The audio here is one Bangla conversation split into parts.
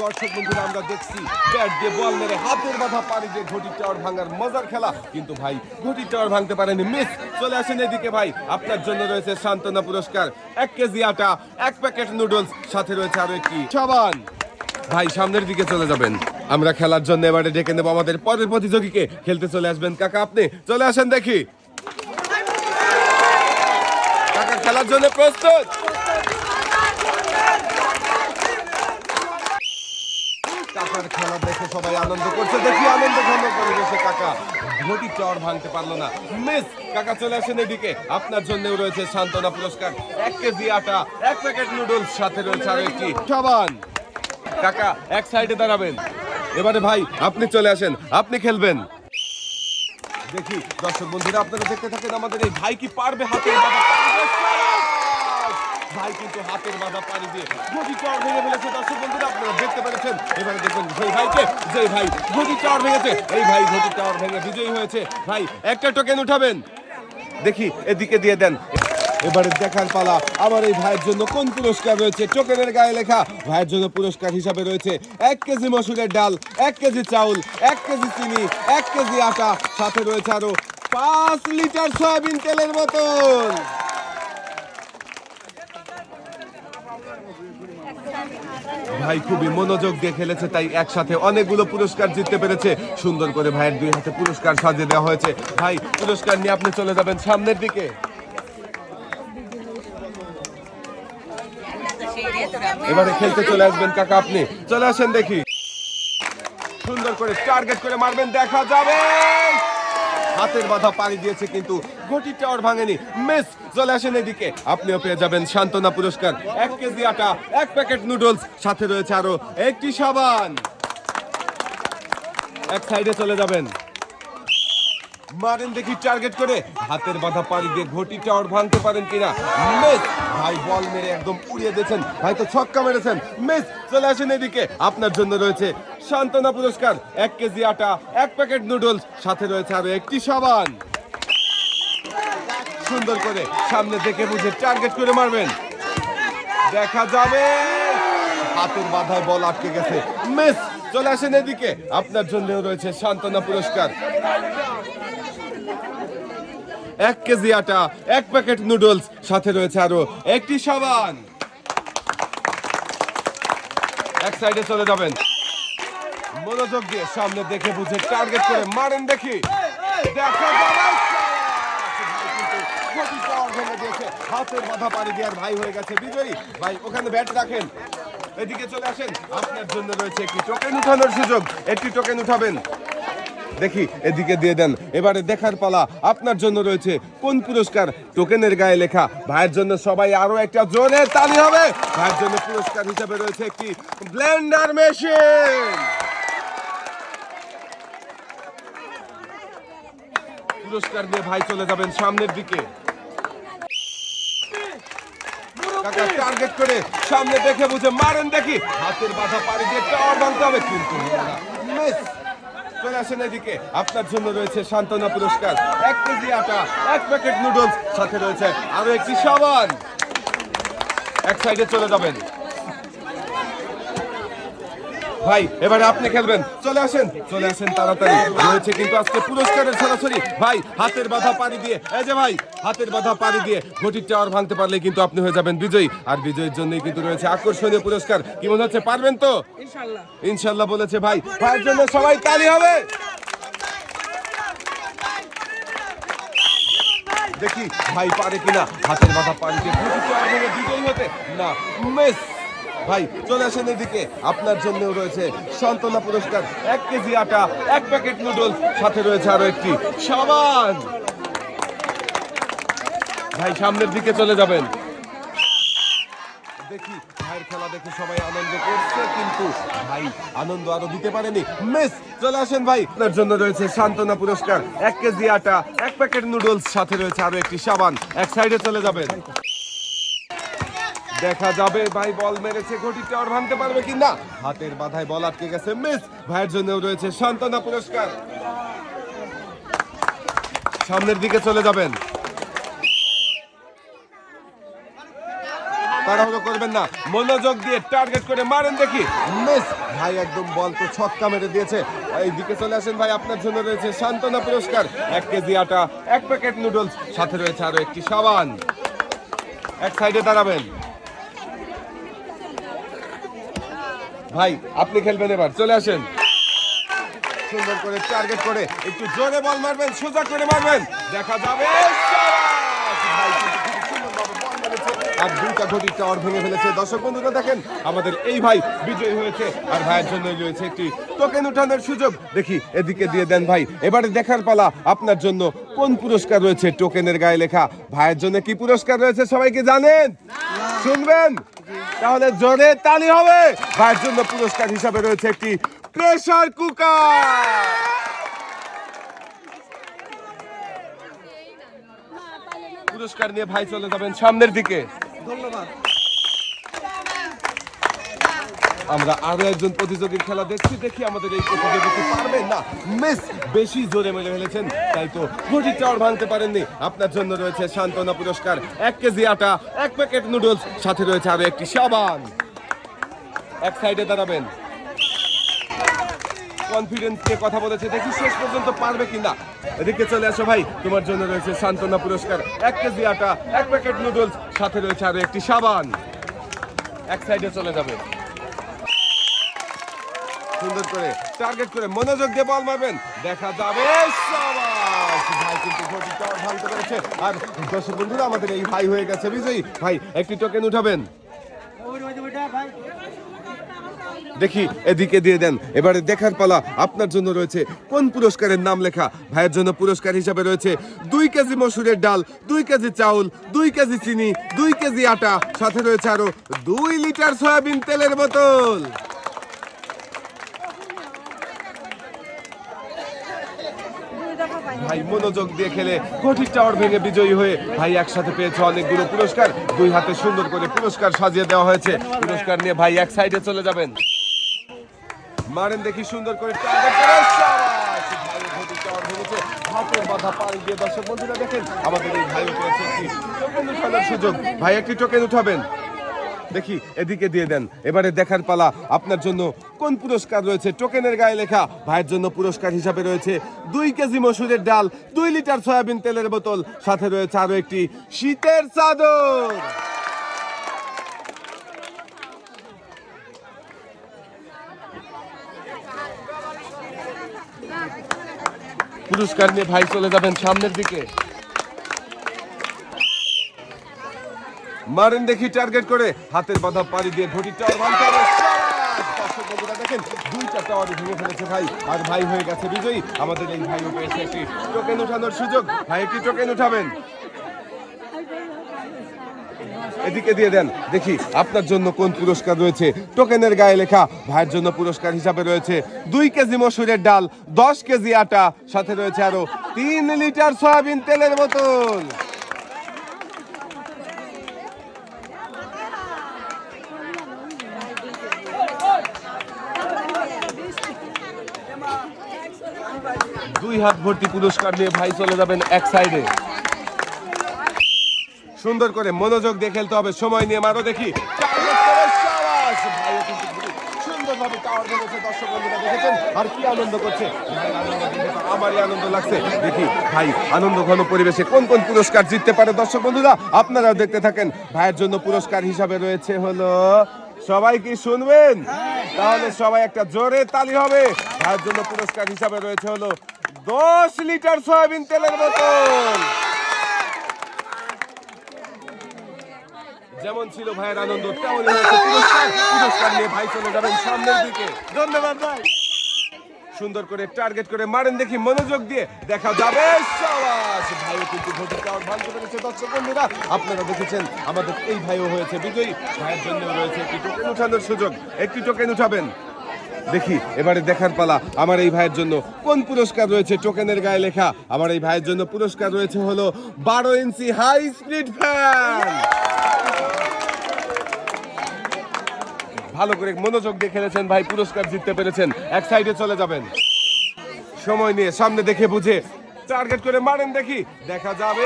দর্শক বন্ধুরা, আমরা দেখছি ব্যাট দিয়ে বল মেরে হাতের বাধা, পানি যে ঘটি টাওয়ার ভাঙার মজার খেলা। কিন্তু ভাই, ঘটি টাওয়ার ভাঙতে পারেনি, মিস। চলে আসেন এদিকে ভাই, আপনার জন্য রয়েছে সান্ত্বনা পুরস্কার। এক কেজি আটা, এক প্যাকেট নুডলস, সাথে রয়েছে আরও একটি সাবান। ভাই, সামনের দিকে চলে যাবেন। আমরা খেলার জন্য এবারে ডেকে নেব আমাদের পরের প্রতিযোগীকে। খেলতে চলে আসবেন কাকা, আপনি চলে আসেন দেখি। কাকা, খেলার জন্য প্রস্তুত কাকার খেলা দেখে সবাই আনন্দ করছে। দেখি আনন্দ ঘন পরিবেশে কাকা। ঘটি চর ভাঙতে পারল না। মিস, কাকা চলে আসেন এদিকে। আপনার জন্য রয়েছে সান্ত্বনা পুরস্কার। এক কেজি আটা, এক প্যাকেট নুডলস, সাথে রয়েছে আরও একটি সাবান। কাকা, এক সাইডে দাঁড়াবেন। এবারে ভাই, আপনি চলে আসেন। আপনি খেলবেন। দেখি, দর্শক বন্ধুরা, আপনারা দেখতে থাকেন আমাদের এই ভাই কি পারবে দিয়ে? ভাই কিন্তু হাতের বাধা পাড়ি দিয়ে গদি চর ভেঙে ফেলেছে। দর্শক বন্ধুরা, আপনারা দেখতে পেরেছেন? এবারে দেখবেন সেই ভাইকে যে ভাই গদি চর ভেঙেছে। এই ভাই গদি চর ভেঙে বিজয়ী হয়েছে। ভাই, একটা টোকেন উঠাবেন? দেখি, এদিকে দিয়ে দেন। এবারে দেখার পালা, আমার এই ভাইয়ের জন্য কোন পুরস্কার রয়েছে? টোকেনের গায়ে লেখা, ভাইয়ের জন্য পুরস্কার হিসাবে রয়েছে এক কেজি মসুরের ডাল, এক কেজি চাউল, এক কেজি চিনি, এক কেজি আটা, সাথে রয়েছে আরও পাঁচ লিটার সয়াবিন তেলের বোতল। ভাই খুবই মনোযোগ দিয়ে খেলেছে, তাই একসাথে অনেকগুলো পুরস্কার জিততে পেরেছে। সুন্দর করে ভাইয়ের দুই হাতে পুরস্কার সাজিয়ে দেওয়া হয়েছে। ভাই, পুরস্কার নিয়ে আপনি চলে যাবেন সামনের দিকে। এবারে খেলতে চলে আসবেন কাকা আপনি। চলে আসেন দেখি। সুন্দর করে টার্গেট করে মারবেন, দেখা যাবে। হাতের বাধা পানি দিয়েছে কিন্তু গটি টাওয়ার ভাঙেনি। মিস চলে আসেন এদিকে। আপনিও পেয়ে যাবেন সান্ত্বনা পুরস্কার। এক কেজি আটা, এক প্যাকেট নুডলস, সাথে রয়েছে আরও একটি সাবান। এক সাইডে চলে যাবেন। মারেন দেখি টার্গেট করে। হাতের বাধা পাড়ি দিয়ে ঘটি টাওয়ার ভাঙতে পারেন কিনা? মিস! ভাই বল মেরে একদম উড়িয়ে দিয়েছেন। ভাই তো ছক্কা মেরেছেন। মিস, চলে আসেন এদিকে। আপনার জন্য রয়েছে সান্ত্বনা পুরস্কার, এক কেজি আটা, এক প্যাকেট নুডলস সাথে রয়েছে আরও একটি সাবান। সুন্দর করে সামনে দেখে বুঝে টার্গেট করে মারবেন। দেখা যাবে। হাতের বাধায় বল আটকে গেছে। মিস, চলে আসেন এদিকে। আপনার জন্য রয়েছে সান্ত্বনা পুরস্কার। এক কেজি আটা, এক প্যাকেট নুডলস, সাথে রয়েছে আরও একটি সাবান। এক সাইডে চলে যাবেন। মনোযোগ দিয়ে সামনে দেখে বুঝে টার্গেট করে মারেন দেখি। হাতের মাথা পাড়ি দেওয়ার ভাই হয়ে গেছে বিজয়ী। ভাই, ওখানে ব্যাট রাখেন। এদিকে চলে আসেন। আপনার জন্য রয়েছে একটি টোকেন উঠানোর সুযোগ। একটি টোকেন উঠাবেন। দেখি, এদিকে দিয়ে দেন। এবারে দেখার পালা আপনার জন্য রয়েছে। কোন পুরস্কার? টোকেনের গায়ে লেখা। ভাইয়ের জন্য সবাই আরও একটা জোরে তালি হবে। ভাইয়ের জন্য পুরস্কার হিসেবে রয়েছে একটি ব্লেন্ডার মেশিন। পুরস্কার নিয়ে ভাই চলে যাবেন সামনের দিকে। কাকা টার্গেট করে সামনে দেখে বুঝে। মারেন দেখি। হাতের বাধা পাড়ি দিয়ে টাওয়ার ভাঙতে হবে। কিন্তু মিস চলে আসেন এদিকে। আপনার জন্য রয়েছে সান্ত্বনা পুরস্কার। এক কেজি আটা, এক প্যাকেট নুডলস, সাথে রয়েছে আরও একটি সাবান। এক সাইডে চলে যাবেন। ভাই এবারে আপনি খেলবেন। চলে আসেন চলে আসেন তাড়াতাড়ি। রয়েছে কিন্তু আজকে পুরস্কারের সরাসরি। ভাই হাতের বাধা পাড়ি দিয়ে। এই যে ভাই হাতের বাধা পাড়ি দিয়ে ঘটির টাওয়ার ভাঙতে পারলে কিন্তু আপনি হয়ে যাবেন বিজয়ী। আর বিজয়ীর জন্যই কিন্তু রয়েছে আকর্ষণীয় পুরস্কার। কি মনে হচ্ছে পারবেন তো? ইনশাল্লাহ। ইনশাল্লাহ বলেছে ভাই। ভাইয়ের জন্য সবাই তালি হবে। দেখি ভাই পারে কিনা। হাতের মাথা পানি দিয়ে ঘটি চাওয়া ভেঙে বিজয়ী হতে। না মিস। ভাই, চলে আসেন এদিকে। আপনার জন্য রয়েছে সান্ত্বনা পুরস্কার। এক কেজি আটা, এক প্যাকেট নুডলস, সাথে রয়েছে আরও একটি সাবান। ভাই, সামনের দিকে চলে যাবেন। দেখি, ভাইয়ের খেলা দেখে সবাই আনন্দ করছে, কিন্তু ভাই আনন্দ আরও দিতে পারেনি। মিস, চলে আসেন ভাই। আপনার জন্য রয়েছে সান্ত্বনা পুরস্কার। এক কেজি আটা, এক প্যাকেট নুডলস, সাথে রয়েছে আরও একটি সাবান। এক সাইডে চলে যাবেন। দেখা যাবে, ভাই বল মেরেছে ঘটি টাওয়ার ভাঙতে পারবে কি না? হাতের বাধায় বল আটকে গেছে, মিস। ভাইয়ের জন্য রয়েছে সান্ত্বনা পুরস্কার। সামনের দিকে চলে যাবেন। তাড়াহুড়ো করবেন না। মনোযোগ দিয়ে টার্গেট করে মারেন দেখি। মিস, ভাই একদম বল তো মেরে দিয়েছে। এইদিকে চলে আসেন ভাই, আপনার জন্য রয়েছে সান্ত্বনা পুরস্কার। এক কেজি আটা, এক প্যাকেট নুডলস, সাথে রয়েছে আরও একটি সাবান। এক সাইডে দাঁড়াবেন। ভাই, আপনি খেলবেন এবার, চলে আসেন। সুন্দর করে টার্গেট করে, একটু জোরে বল মারবেন, সোজা করে মারবেন। দেখা যাবে। আর দুইটা ঘটির টাওয়ার ভেঙে ফেলেছে। দর্শক বন্ধুরা, দেখেন, আমাদের এই ভাই বিজয়ী হয়েছে, আর ভাইয়ের জন্য রয়েছে একটি টোকেন উঠানোর সুযোগ। দেখি, এদিকে দিয়ে দেন ভাই। এবারে দেখার পালা, আপনার জন্য কোন পুরস্কার রয়েছে টোকেনের গায়ে লেখা? ভাইয়ের জন্য কি পুরস্কার রয়েছে সবাইকে জানেন? শুনবেন? তাহলে জোরে তালি হবে। ভাইয়ের জন্য পুরস্কার হিসাবে রয়েছে একটি প্রেসার কুকার। পুরস্কার নিয়ে ভাই চলে যাবেন সামনের দিকে। ধন্যবাদ। আমরা আরও একজন প্রতিযোগীর খেলা দেখছি, দেখি আমাদের এই প্রতিযোগী কি পারবেন না। মিস, বেশি জোরে মেরে ফেলেছেন, তাই তো ঘটি টাওয়ার ভাঙতে পারেননি। আপনার জন্য রয়েছে সান্ত্বনা পুরস্কার, এক কেজি আটা, এক প্যাকেট নুডলস, সাথে রয়েছে আরও একটি সাবান। এক সাইডে দাঁড়াবেন। কনফিডেন্স নিয়ে কথা বলেছে, দেখি শেষ পর্যন্ত পারবে কিনা। এদিকে চলে আসো ভাই, তোমার জন্য রয়েছে সান্ত্বনা পুরস্কার, এক কেজি আটা, এক প্যাকেট নুডলস, সাথে রয়েছে আরও একটি সাবান। এক সাইডে চলে যাবে। সুন্দর করে টার্গেট করে মনোযোগ দিয়ে বল মারবেন। দেখা যাবে আর দর্শক বন্ধুরা, আমাদের এই ভাই হয়ে গেছে বিজয়ী। ভাই, একটি টোকেন উঠাবেন? দেখি, এদিকে দিয়ে দেন। এবারে দেখার পালা আপনার জন্য রয়েছে। কোন পুরস্কারের নাম লেখা? ভাইয়ের জন্য পুরস্কার হিসাবে রয়েছে দুই কেজি মসুরের ডাল, দুই কেজি চাউল, দুই কেজি চিনি, দুই কেজি আটা। সাথে রয়েছে আরও দুই লিটার সয়াবিন তেলের বোতল। ভাই মনোযোগ দিয়ে খেলে কোটির টাওয়ার ভেঙে বিজয়ী হয়ে ভাই একসাথে পেয়েছে অনেকগুলো পুরস্কার। দুই হাতে সুন্দর করে পুরস্কার সাজিয়ে দেওয়া হয়েছে। পুরস্কার নিয়ে ভাই এক সাইডে চলে যাবেন। মারেন দেখি সুন্দর করে দেখেন, আমাদের এই ভাইও পেয়েছে সুযোগ। ভাই একটি টোকেন উঠাবেন। দেখি, এদিকে দিয়ে দেন। এবারে দেখার পালা, আপনার জন্য কোন পুরস্কার রয়েছে? টোকেনের গায়ে লেখা, ভাইয়ের জন্য পুরস্কার হিসাবে রয়েছে দুই কেজি মসুরের ডাল, দুই লিটার সয়াবিন তেলের বোতল, সাথে রয়েছে আরও একটি শীতের চাদর। পুরস্কার নিয়ে ভাই চলে যাবেন সামনের দিকে। মারেন দেখি টার্গেট করে। হাতের বাধা পাড়ি দিয়ে ঘটি টাওয়ার ভাঙতে দেখেন, দুইটা টাওয়ার ভেঙে ফেলেছে ভাই। আর ভাই হয়ে গেছে বিজয়ী। আমাদের এই ভাইও পেয়েছে একটি টোকেন উঠানোর সুযোগ। ভাই, একটি টোকেন উঠাবেন। এদিকে দিয়ে দেন। দেখি, আপনার জন্য কোন পুরস্কার রয়েছে? টোকেনের গায়ে লেখা, ভাইয়ের জন্য পুরস্কার হিসাবে রয়েছে দুই কেজি মসুরের ডাল, দশ কেজি আটা, সাথে রয়েছে আরও তিন লিটার সয়াবিন তেলের বোতল। হাত ভর্তি পুরস্কার নিয়ে ভাই চলে যাবেন এক সাইডে সুন্দর করে মনোযোগ দিয়ে খেলতে হবে, সময় নিয়ে মারো দেখি। ভাই আনন্দ ঘন পরিবেশে কোন কোন পুরস্কার জিততে পারে আপনারাও দেখতে থাকেন। ভাইয়ের জন্য পুরস্কার হিসাবে রয়েছে হলো, সবাই কি শুনবেন? তাহলে সবাই একটা জোরে তালি হবে। ভাইয়ের জন্য পুরস্কার হিসাবে রয়েছে হলো দশ লিটার সয়াবিন তেলের বোতল। যেমন ছিল ভাইয়ের আনন্দ হয়েছে পুরস্কার। নিয়ে ভাই চলে যাবেন সামনের দিকে। ধন্যবাদ ভাই। সুন্দর করে টার্গেট করে মারেন দেখি মনোযোগ দিয়ে দেখা যাবে। ভাইও কিন্তু ভোটের টাওয়ার ভাঙতে পেরেছে। দর্শক বন্ধুরা আপনারা দেখেছেন আমাদের এই ভাইও হয়েছে বিজয়ী। ভাইয়ের জন্য রয়েছে একটি টোকেন উঠানোর সুযোগ। একটি টোকেন উঠাবেন। দেখি, এবারে দেখার পালা। আমার এই ভাইয়ের জন্য কোন পুরস্কার রয়েছে? টোকেনের গায়ে লেখা। আমার এই ভাইয়ের জন্য পুরস্কার রয়েছে হলো বারো ইঞ্চি হাই স্পিড ফ্যান। ভালো করে মনোযোগ দিয়ে খেলেছেন ভাই, পুরস্কার জিততে পেরেছেন। এক সাইডে চলে যাবেন। সময় নিয়ে সামনে দেখে বুঝে টার্গেট করে মারেন দেখি। দেখা যাবে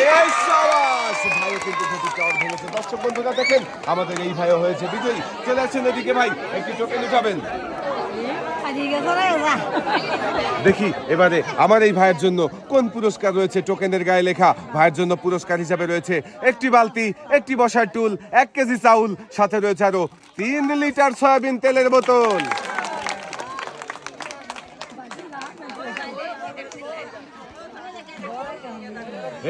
দর্শক বন্ধুরা, দেখেন, আমাদের এই ভাইও হয়েছে বিজয়ী। চলে আসছেন এদিকে ভাই, একটি টোকেন উঠাবেন। দেখি, এবারে আমার এই ভাইয়ের জন্য কোন পুরস্কার রয়েছে টোকেনের গায়ে লেখা? ভাইয়ের জন্য পুরস্কার হিসাবে রয়েছে একটি বালতি, একটি বসার টুল, এক কেজি চাউল, সাথে রয়েছে আরও তিন লিটার সয়াবিন তেলের বোতল।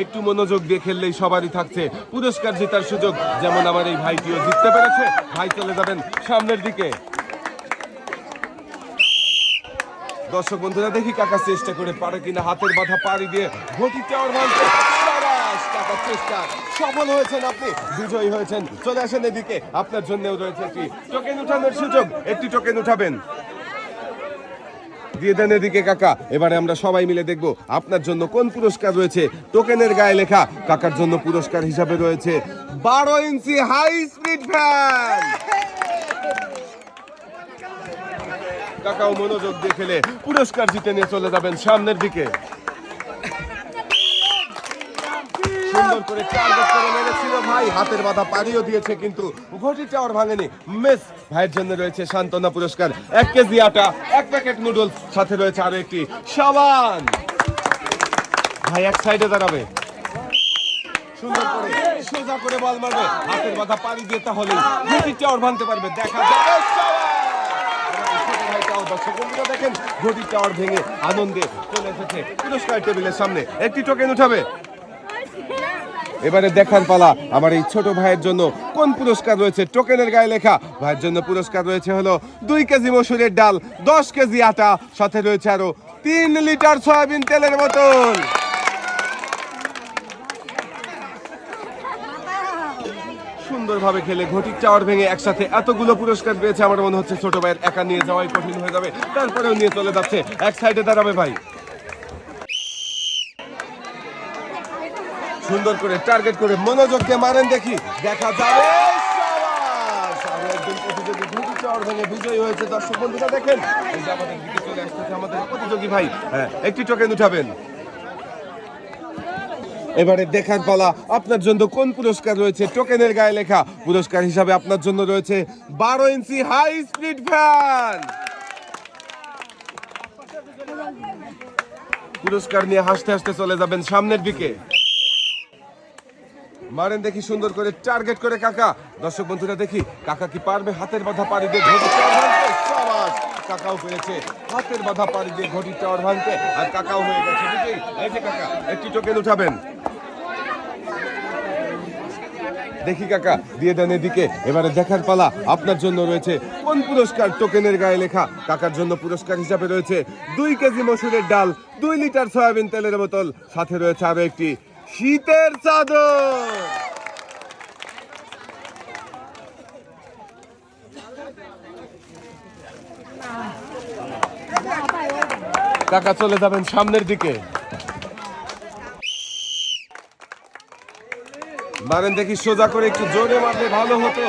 একটু মনোযোগ দিয়ে খেললেই সবারই থাকছে পুরস্কার জেতার সুযোগ। যেমন আমার এই ভাইটিও জিততে পেরেছে, ভাই চলে যাবেন সামনের দিকে। দর্শক বন্ধুরা, দেখি কাকা চেষ্টা করে পারে কিনা, হাতের বাধা পাড়ি দিয়ে ঘটি চেষ্টা। সফল হয়েছেন আপনি, বিজয়ী হয়েছেন। চলে আসেন এদিকে, আপনার জন্যও রয়েছে একটি টোকেন উঠানোর সুযোগ। একটি টোকেন উঠাবেন। দিয়ে দেন এদিকে কাকা, এবারে আমরা সবাই মিলে দেখব আপনার জন্য কোন পুরস্কার রয়েছে। টোকেনের গায়ে লেখা, কাকার জন্য পুরস্কার হিসাবে রয়েছে। বারো ইঞ্চি হাই স্পিড ফ্যান কাকাও মনোযোগ দিয়ে খেলে পুরস্কার জিতে নিয়ে চলে যাবেন সামনের দিকে। একটি সাবান। ভাই, এক সাইডে দাঁড়াবে। সুন্দর করে মারবে। হাতের পাড়ি দিয়ে তাহলে ঘটি টাওয়ার ভাঙতে পারবে। দেখা ভাইটাও দেখেন ঘটির টাওয়ার ভেঙে আনন্দে চলে এসেছে। পুরস্কার টেবিলের সামনে একটি টোকেন উঠাবে। এবারে দেখার পালা, আমার এই ছোট ভাইয়ের জন্য কোন পুরস্কার রয়েছে? টোকেনের গায়ে লেখা, ভাইয়ের জন্য পুরস্কার রয়েছে হলো দুই কেজি মসুরের ডাল, দশ কেজি আটা, সাথে রয়েছে আরও তিন লিটার সয়াবিন তেলের বোতল। সুন্দরভাবে খেলে ঘটির চাওয়ার ভেঙে একসাথে এতগুলো পুরস্কার পেয়েছে, আমার মনে হচ্ছে ছোট ভাইয়ের একা নিয়ে যাওয়াই কঠিন হয়ে যাবে। তারপরেও নিয়ে চলে যাচ্ছে, এক সাইডে দাঁড়াবে ভাই। সুন্দর করে টার্গেট করে মনোযোগ দিয়ে মারেন দেখি, দেখা যাবে। দর্শক বন্ধুরা দেখেন আমাদের প্রতিযোগী ভাই। হ্যাঁ একটি টোকেন উঠাবেন। এবারে দেখার পালা। আপনার জন্য কোন পুরস্কার রয়েছে? টোকেনের গায়ে লেখা পুরস্কার হিসাবে আপনার জন্য রয়েছে বারো ইঞ্চি হাই স্পিড ফ্যান পুরস্কার নিয়ে হাসতে হাসতে চলে যাবেন সামনের দিকে। মারেন দেখি সুন্দর করে টার্গেট করে কাকা। দর্শক বন্ধুরা দেখি, কাকা কি পারবে? হাতের বাধা পাড়ি দিয়ে ঘটি কাকাও পেরেছে হাতের বাধা পাড়ি দিয়ে ঘটি টাওয়ার ভাঙতে। আর কাকাও হয়ে গেছে। এই যে কাকা, একটি টোকেন উঠাবেন। দেখি কাকা, দিয়ে দেন এদিকে। এবারে দেখার পালা আপনার জন্য রয়েছে। কোন পুরস্কার? টোকেনের গায়ে লেখা। কাকার জন্য পুরস্কার হিসাবে রয়েছে দুই কেজি মসুরের ডাল, দুই লিটার সয়াবিন তেলের বোতল। সাথে রয়েছে আরও একটি শীতের চাদর। কাকা, চলে যাবেন সামনের দিকে। মারেন দেখি সোজা করে একটু জোরে মারলে ভালো হতো।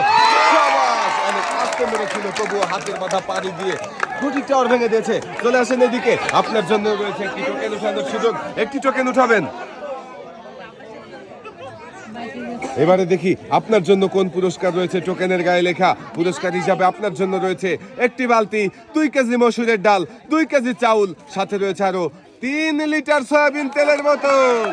এবারে দেখি, আপনার জন্য কোন পুরস্কার রয়েছে? টোকেনের গায়ে লেখা পুরস্কার হিসাবে আপনার জন্য রয়েছে একটি বালতি, দুই কেজি মসুরের ডাল, দুই কেজি চাউল, সাথে রয়েছে আরও তিন লিটার সয়াবিন তেলের বোতল।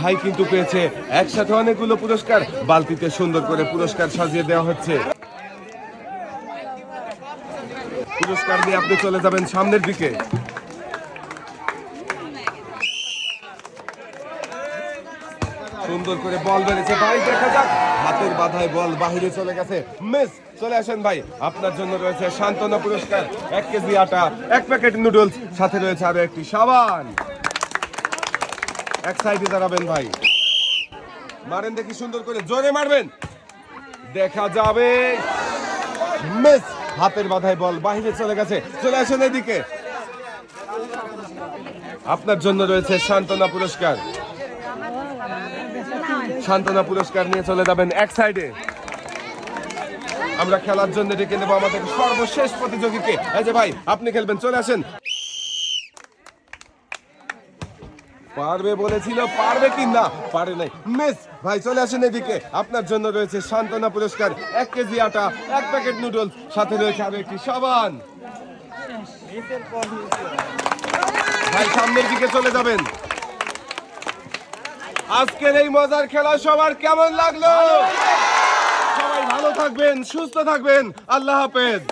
ভাই কিন্তু পেয়েছে একসাথে অনেকগুলো পুরস্কার। বালতিতে সুন্দর করে পুরস্কার সাজিয়ে দেওয়া হচ্ছে। পুরস্কার দিয়ে আপনি চলে যাবেন সামনের দিকে। সুন্দর করে বল বেড়েছে ভাই, দেখা যাক। হাতের বাধায় বল বাহিরে চলে গেছে। মিস, চলে আসেন ভাই। আপনার জন্য রয়েছে সান্ত্বনা পুরস্কার। এক কেজি আটা, এক প্যাকেট নুডলস, সাথে রয়েছে আরও একটি সাবান। এক সাইডে দাঁড়াবেন ভাই। মারেন দেখি সুন্দর করে, জোরে মারবেন। দেখা যাবে। মিস, হাতের বাধায় বল, বাহিরে চলে গেছে। চলে আসেন এদিকে। আপনার জন্য রয়েছে সান্ত্বনা পুরস্কার। সান্ত্বনা পুরস্কার নিয়ে চলে যাবেন এক সাইডে। আমরা খেলার জন্য ডেকে নেব আমাদের সর্বশেষ প্রতিযোগীকে। এই যে ভাই, আপনি খেলবেন, চলে আসেন। পারবে বলেছিল, পারবে কি না পারে নাই। মিস, ভাই, চলে আসেন এদিকে। আপনার জন্য রয়েছে সান্ত্বনা পুরস্কার। এক কেজি আটা, এক প্যাকেট নুডলস, সাথে রয়েছে আরও একটি সাবান। ভাই, সামনের দিকে চলে যাবেন। আজকের এই মজার খেলা সবার কেমন লাগল? সবাই ভালো থাকবেন, সুস্থ থাকবেন। আল্লাহ হাফেজ।